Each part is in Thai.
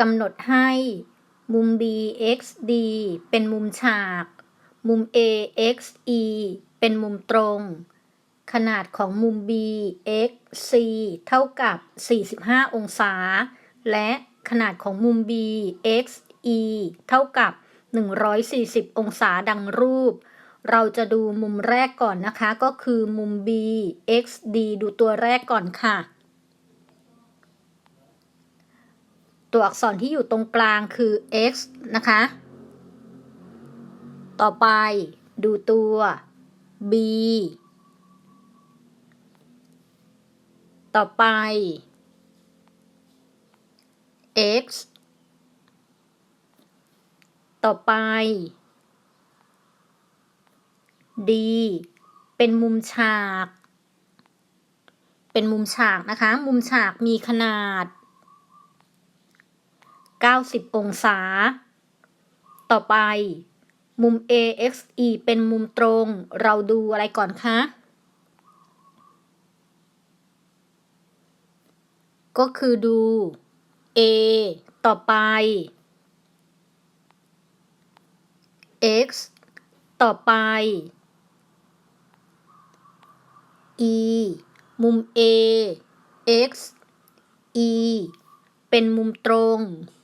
กำหนดให้มุม BXD เป็นมุมฉาก มุม AXE เป็นมุมตรง ขนาดของมุม BXC เท่ากับ 45 องศา และขนาดของมุม BXE เท่ากับ 140 องศาดังรูป เราจะดูมุมแรกก่อนนะคะ ก็คือมุม BXD ดูตัวแรกก่อนค่ะ ตัวอักษรที่อยู่ตรงกลางคือ x นะคะ ต่อไปดูตัว b ต่อไป x ต่อไป d เป็นมุมฉาก เป็นมุมฉากนะคะ มุมฉากมีขนาด 90 องศา ต่อไป มุม AXE เป็นมุมตรง เราดูอะไรก่อนคะ ก็คือดู A ต่อไป X ต่อไป E มุม A X E เป็นมุมตรง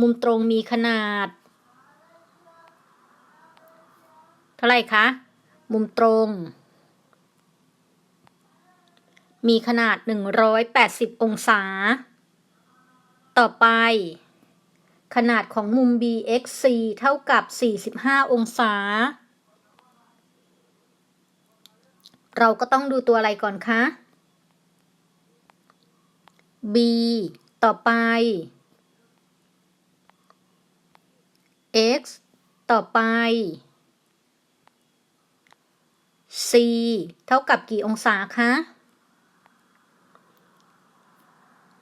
มุมตรงมีขนาด เท่าไรคะ มุมตรง มีขนาด 180 องศา ต่อไป ขนาดของมุม BXC เท่ากับ 45 องศา เราก็ต้องดูตัวอะไรก่อนคะ B ต่อไป x ต่อไป c เท่ากับกี่องศาคะ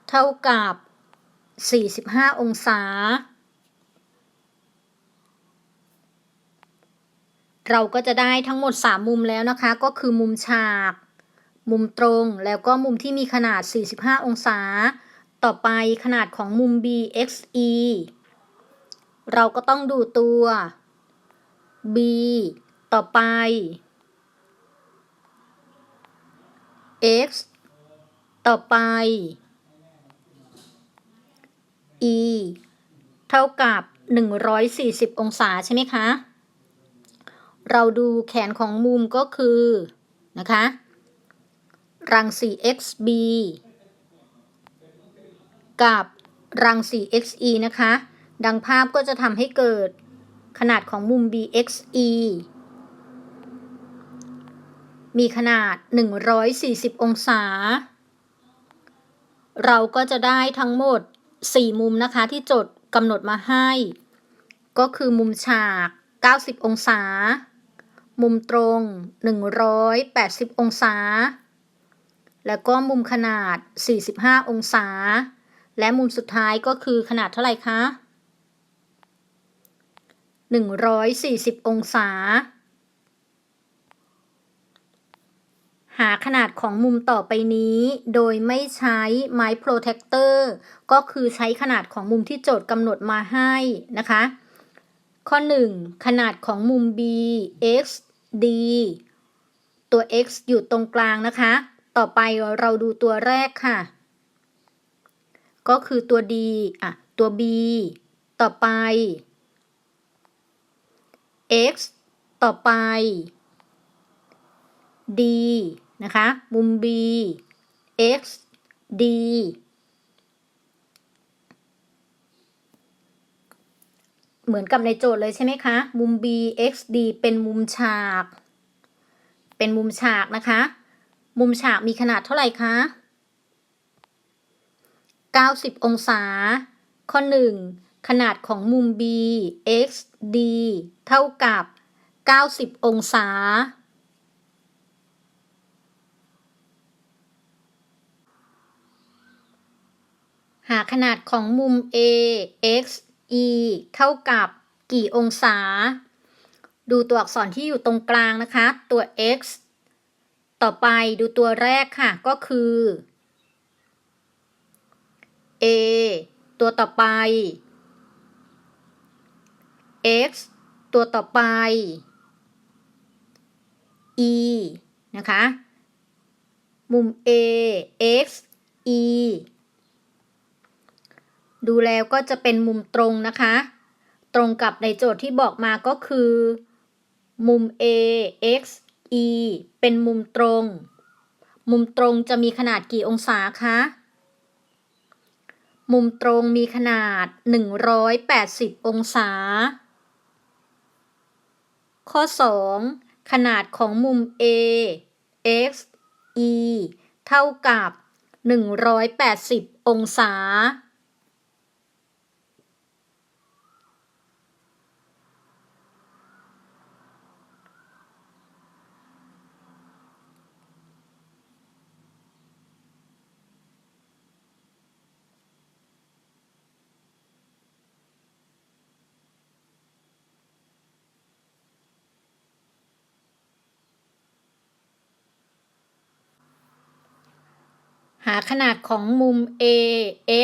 เท่ากับ 45 องศา เราก็จะได้ทั้งหมด 3 มุมแล้วนะคะ ก็คือมุมฉาก มุมตรง แล้วก็มุมที่มีขนาด 45 องศา ต่อไปขนาดของมุม BXE เราก็ต้องดูตัว b ต่อไป x ต่อไป e เท่ากับ 140 องศาใช่ไหมคะ เราดูแขนของมุมก็คือ นะคะ รังสี xb กับรังสี xe นะคะ ดังภาพก็จะทำให้เกิดขนาดของมุม BXE มีขนาด 140 องศา เราก็จะได้ทั้งหมด 4 มุมนะคะที่โจทย์กำหนดมาให้ ก็คือมุมฉาก 90 องศา มุมตรง 180 องศา แล้วก็มุมขนาด 45 องศา และมุมสุดท้ายก็คือขนาดเท่าไหร่คะ 140 องศา หาขนาดของมุมต่อไปนี้ โดยไม่ใช้ไม้โปรเทคเตอร์ก็คือใช้ขนาดของมุมที่โจทย์กำหนดมาให้นะคะ ข้อ 1 ขนาดของมุม B x d ตัว x อยู่ตรงกลางนะคะ ต่อไปเราดูตัวแรกค่ะ ก็คือตัว d อะ ตัว b ต่อไป x ต่อไป d นะคะ มุม b x d เหมือนกับในโจทย์เลยใช่ไหมคะ มุม b x d เป็นมุมฉาก เป็นมุมฉากนะคะ มุมฉากมีขนาดเท่าไหร่คะ 90 องศา ข้อ 1 ขนาดของมุม b x d เท่ากับ 90 องศา หาขนาดของมุม A x e เท่ากับกี่องศา ดูตัวอักษรที่อยู่ตรงกลางนะคะ ตัว x ต่อไปดูตัวแรกค่ะ ก็คือ A ตัวต่อไป x ตัวต่อไป e นะคะ มุม a x e ดูแล้วก็จะเป็นมุมตรงนะคะ ตรงกับในโจทย์ที่บอกมาก็คือ มุม a x e เป็นมุมตรง มุมตรงจะมีขนาดกี่องศาคะ มุมตรงมีขนาด 180 องศา ข้อ 2 ขนาดของมุม A x e เท่ากับ 180 องศา หาขนาดของมุม A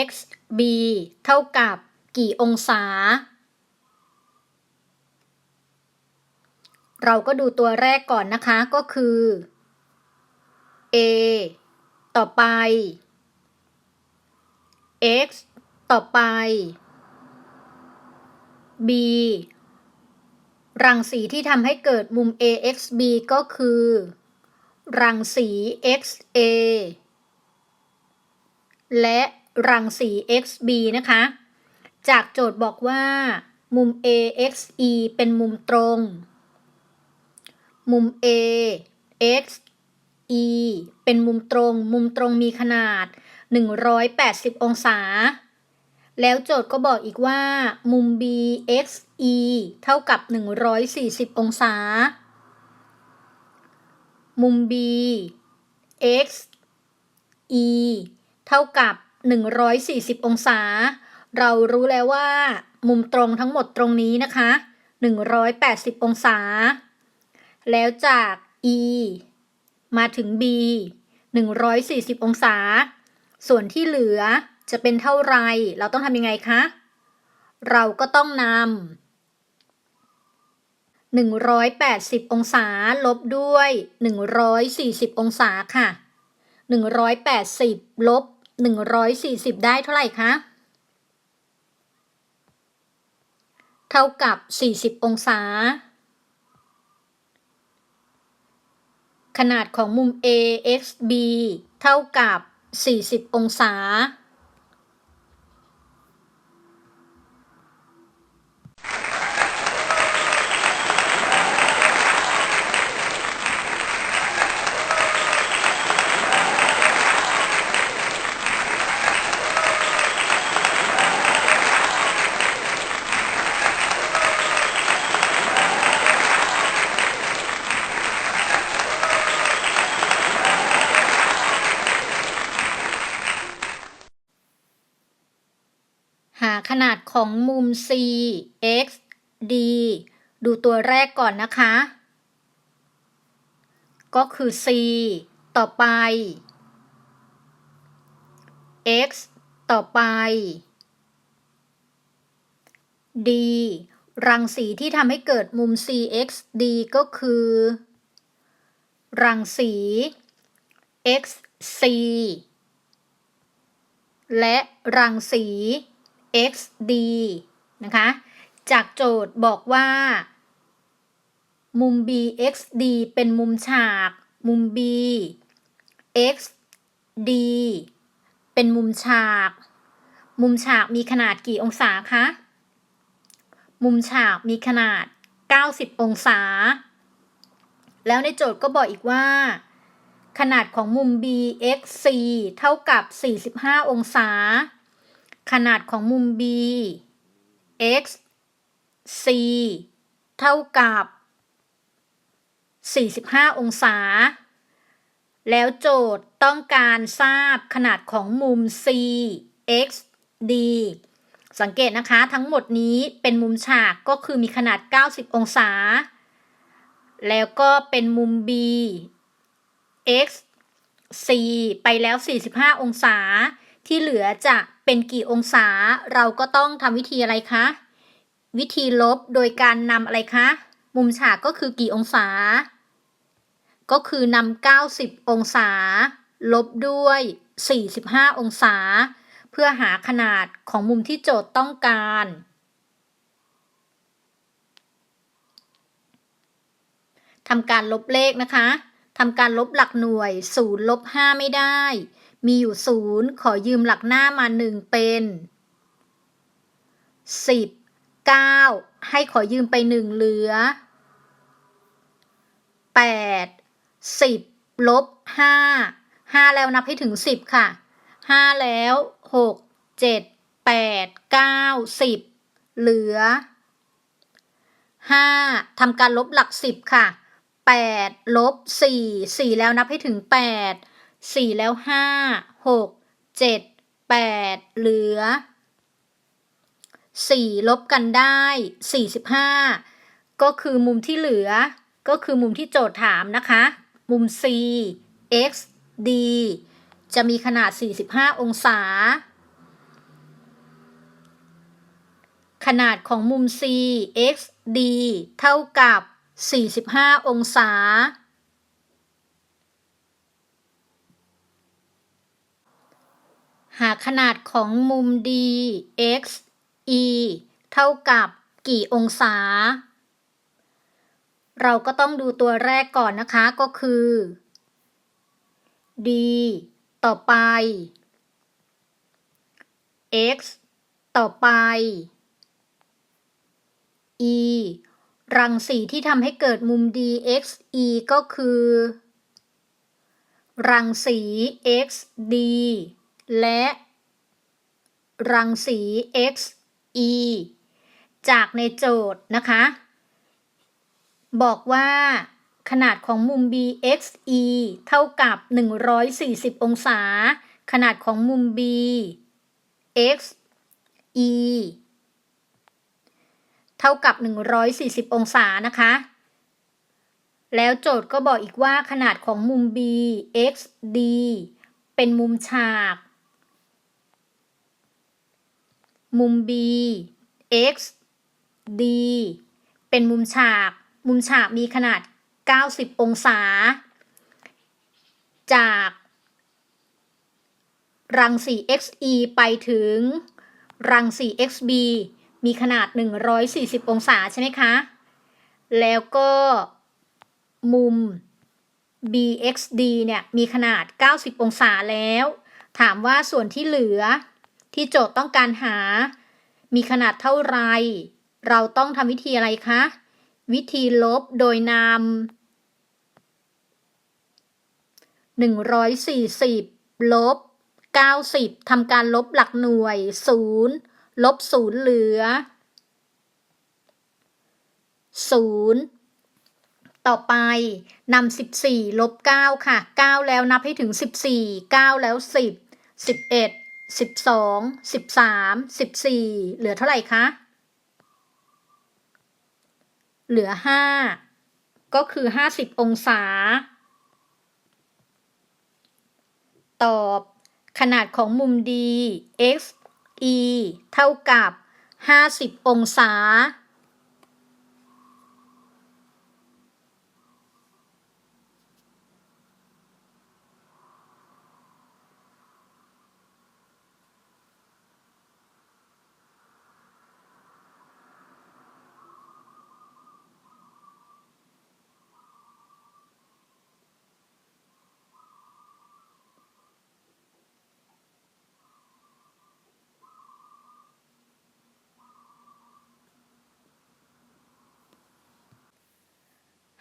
x b เท่ากับกี่องศา เราก็ดูตัวแรกก่อนนะคะก็คือ A ต่อไป x ต่อไป b รังสีที่ทำให้เกิดมุม AXB ก็คือ รังสี XA และรังสี xb นะคะ จากโจทย์บอกว่า มุม AXE เป็นมุมตรง มุม A x e เป็นมุมตรง มุมตรงมีขนาด 180 องศา แล้วโจทย์ก็บอกอีกว่า มุม B x e เท่ากับ 140 องศา มุม B x e เท่ากับ 140 องศา เรารู้แล้วว่า มุมตรงทั้งหมดตรงนี้นะคะ 180 องศา แล้วจาก e มาถึง b 140 องศา ส่วนที่เหลือจะเป็นเท่าไร เราต้องทำยังไงคะ เราก็ต้องนำ180 องศา ลบด้วย 140 องศาค่ะ 180 ลบ 140 ได้เท่าไหร่คะ เท่ากับ 40 องศา ขนาดของมุม AXB เท่ากับ 40 องศาหา ของมุม C X D ดูตัวแรกก่อนนะคะ ก็คือ C ต่อไป X ต่อไป D รังสีที่ทำให้เกิดมุม CXD ก็คือ รังสี XC และรังสี xd นะคะ จากโจทย์บอกว่า มุม bxd เป็นมุมฉาก มุม b xd เป็นมุมฉาก มุมฉากมีขนาดกี่องศาคะ มุมฉากมีขนาด 90 องศา แล้วในโจทย์ก็บอกอีกว่า ขนาดของมุม bxc เท่ากับ 45 องศา ขนาดของมุม B x c เท่ากับ 45 องศา แล้วโจทย์ต้องการทราบขนาดของมุม C x d สังเกตนะคะทั้งหมดนี้เป็นมุมฉากก็คือมีขนาด 90 องศา แล้วก็เป็นมุม B x c ไปแล้ว 45 องศา ที่เหลือจะเป็นกี่องศา เราก็ต้องทำวิธีอะไรคะ วิธีลบโดยการนำอะไรคะ มุมฉากก็คือกี่องศา ก็คือนำ90 องศา ลบด้วย 45 องศา เพื่อหาขนาดของมุมที่โจทย์ต้องการทำการลบเลขนะคะทำการลบหลักหน่วย0ลบ5ไม่ได้ มีอยู่ศูนย์ขอยืมหลักหน้ามาหนึ่งเป็นสิบเก้าให้ขอยืมไปหนึ่งเหลือแปดสิบลบห้าห้าแล้วนับให้ถึงสิบค่ะห้าแล้วหกเจ็ดแปดเก้าสิบเหลือห้าทำการลบหลักสิบค่ะแปดลบสี่สี่แล้วนับให้ถึงแปด 4แล้ว5 6 7 8เหลือ4ลบกันได้45ก็คือมุมที่เหลือ ก็คือมุมที่โจทย์ถามนะคะ มุม C x d จะมีขนาด 45 องศา ขนาดของมุม C x d เท่ากับ 45 องศา หาขนาดของมุม D x e เท่ากับกี่องศา เราก็ต้องดูตัวแรกก่อนนะคะก็คือ D ต่อไป x ต่อไป e รังสีที่ทำให้เกิดมุม dxe ก็คือ รังสี xd และ รังสี xe จากในโจทย์นะคะ บอกว่าขนาดของมุม bxe เท่ากับ 140 องศา ขนาดของมุม bxe เท่ากับ 140 องศานะคะ แล้วโจทย์ก็บอกอีกว่าขนาดของมุม bxd เป็นมุมฉาก มุม b x d เป็นมุมฉาก มุมฉากมีขนาด 90 องศา จากรังสี xe ไปถึงรังสี xb มีขนาด 140 องศาใช่ไหมคะ แล้วก็มุม bxd เนี่ย มีขนาด 90 องศาแล้ว ถามว่าส่วนที่เหลือ ที่โจทย์ต้องการหา มีขนาดเท่าไร เราต้องทำวิธีอะไรคะ วิธีลบโดยนำ140 ลบ 90 ทำการลบหลักหน่วย 0 ลบ 0 เหลือ 0 ต่อไปนำ14 ลบ 9 ค่ะ 9 แล้วนับให้ถึง 14 9 แล้ว 10 11 สิบสองสิบสามสิบสี่เหลือเท่าไหร่คะ เหลือห้าก็คือห้าสิบองศา ตอบขนาดของมุม D x e เท่ากับห้าสิบองศา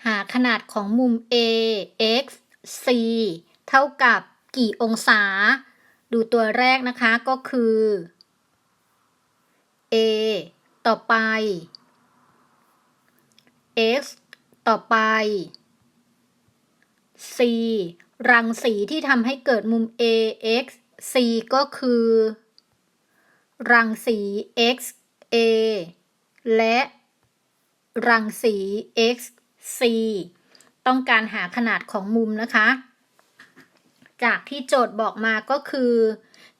หาขนาดของมุม A x c เท่ากับกี่องศา ดูตัวแรกนะคะก็คือ A ต่อไป x ต่อไป c รังสีที่ทำให้เกิดมุม A x c ก็คือ รังสี x a และ รังสี x C ต้องการหาขนาดของมุมนะคะ จากที่โจทย์บอกมาก็คือ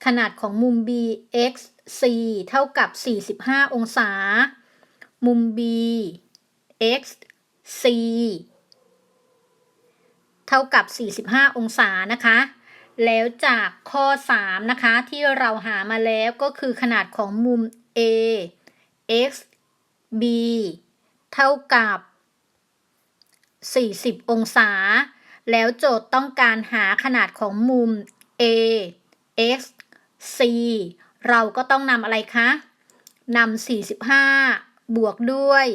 ขนาดของมุม BXC เท่ากับ 45 องศา มุม B x c เท่ากับ 45 องศานะคะ แล้วจากข้อ 3 นะคะ ที่เราหามาแล้วก็คือขนาดของมุม A x b เท่ากับ 40 องศา แล้วโจทย์ต้องการหาขนาดของมุม A x c เราก็ต้องนำอะไรคะนำ45 บวกด้วย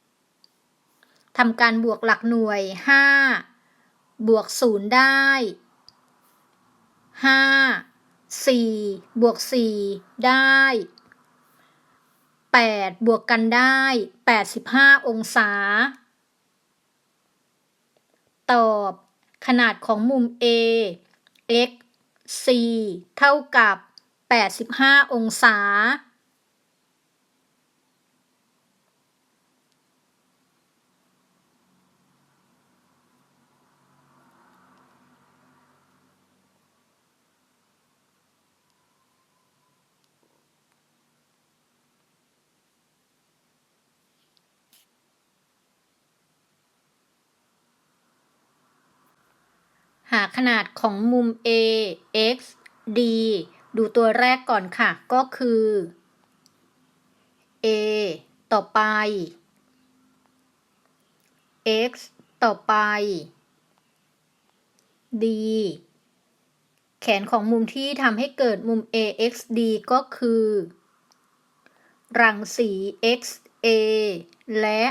40ทำการบวกหลักหน่วย 5 บวก 0 ได้ 5 4 บวก 4 ได้ 8 บวกกันได้ 85 องศา ตอบ ขนาดของมุม A x c เท่ากับ 85 องศา หาขนาดของมุม A x d ดูตัวแรกก่อนค่ะ ก็คือ A ต่อไป x ต่อไป d แขนของมุมที่ทำให้เกิดมุม AXD ก็คือ รังสี XA และ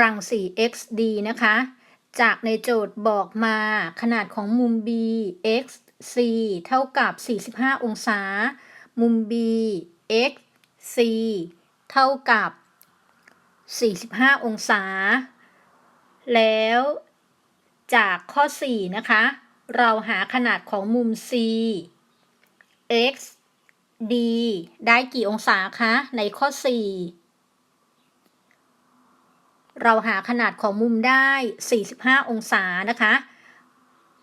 รังสี XD นะคะ จากในโจทย์บอกมา ขนาดของมุม B x c เท่ากับ 45 องศา มุม B x c เท่ากับ 45 องศา แล้วจากข้อ 4 นะคะ เราหาขนาดของมุม C x d ได้กี่องศาคะ ในข้อ 4 เราหาขนาดของมุมได้ 45 องศานะคะ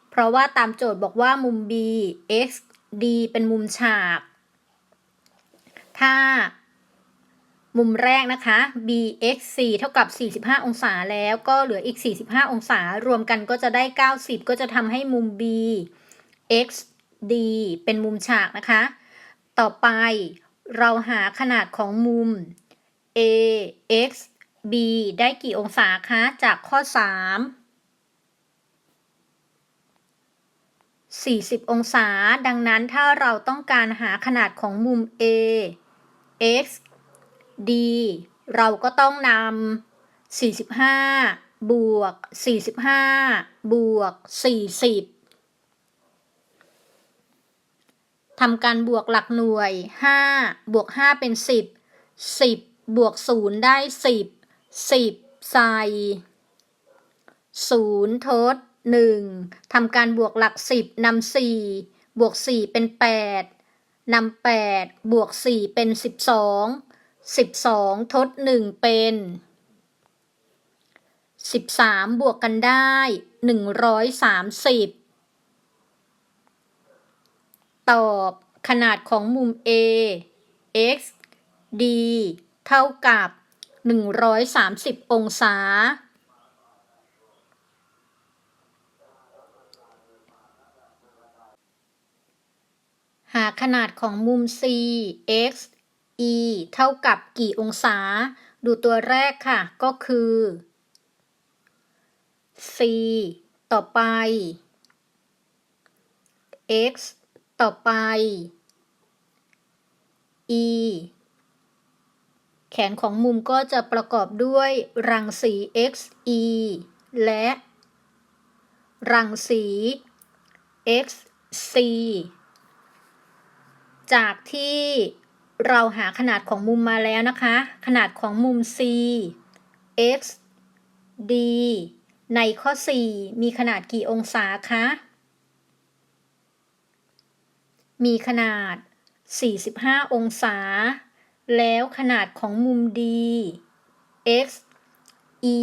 เพราะว่าตามโจทย์บอกว่ามุม B x d เป็นมุมฉาก ถ้า มุมแรกนะคะ b x c เท่ากับ 45 องศาแล้วก็เหลืออีก 45 องศารวมกันก็จะได้ 90 ก็จะทำให้มุม b x d เป็นมุมฉากนะคะ ต่อไปเราหาขนาดของมุม a x b ได้กี่องศาคะ จากข้อ 3 40 องศา ดังนั้นถ้าเราต้องการหาขนาดของมุม A x d เราก็ต้องนำ45 บวก 45 บวก 40ทำการบวกหลักหน่วย 5 บวก 5 เป็น 10 10 บวก 0 ได้ 10 10ใส่0ทด1ทำการบวกหลัก10นำ4บวก4เป็น8นำ8บวก4เป็น12 12ทด1เป็น13บวกกันได้130ตอบขนาดของมุม A x d เท่ากับ 130 องศา หาขนาดของมุม C x e เท่ากับกี่องศา ดูตัวแรกค่ะ ก็คือ C ต่อไป x ต่อไป e แขนของมุมก็จะประกอบด้วยรังสี xe และ รังสี xc จากที่เราหาขนาดของมุมมาแล้วนะคะ ขนาดของมุม c x d ในข้อ 4 มีขนาดกี่องศาคะ มีขนาด 45 องศา แล้วขนาดของมุม D x e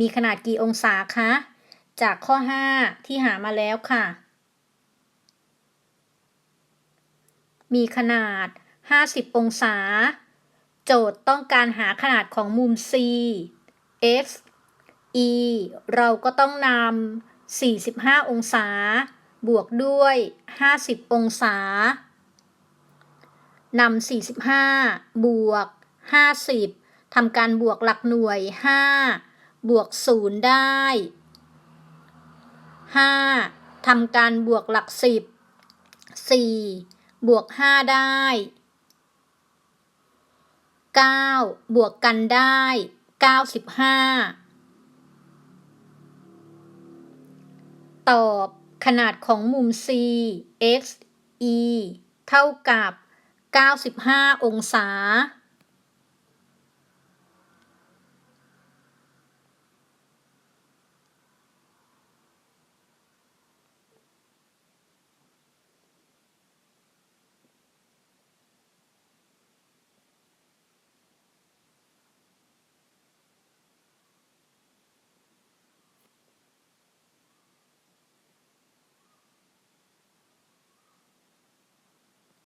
มีขนาดกี่องศาคะ จากข้อ 5 ที่หามาแล้วค่ะ มีขนาด 50 องศา โจทย์ต้องการหาขนาดของมุม C x e เราก็ต้องนำ45 องศา บวกด้วย 50 องศา นำ45 บวก 50ทำการบวกหลักหน่วย 5 บวก 0 ได้ 5ทำการบวกหลัก 10 4 บวก 5 ได้ 9 บวกกันได้ 95 ตอบขนาดของมุม C x e เท่ากับ 95 องศา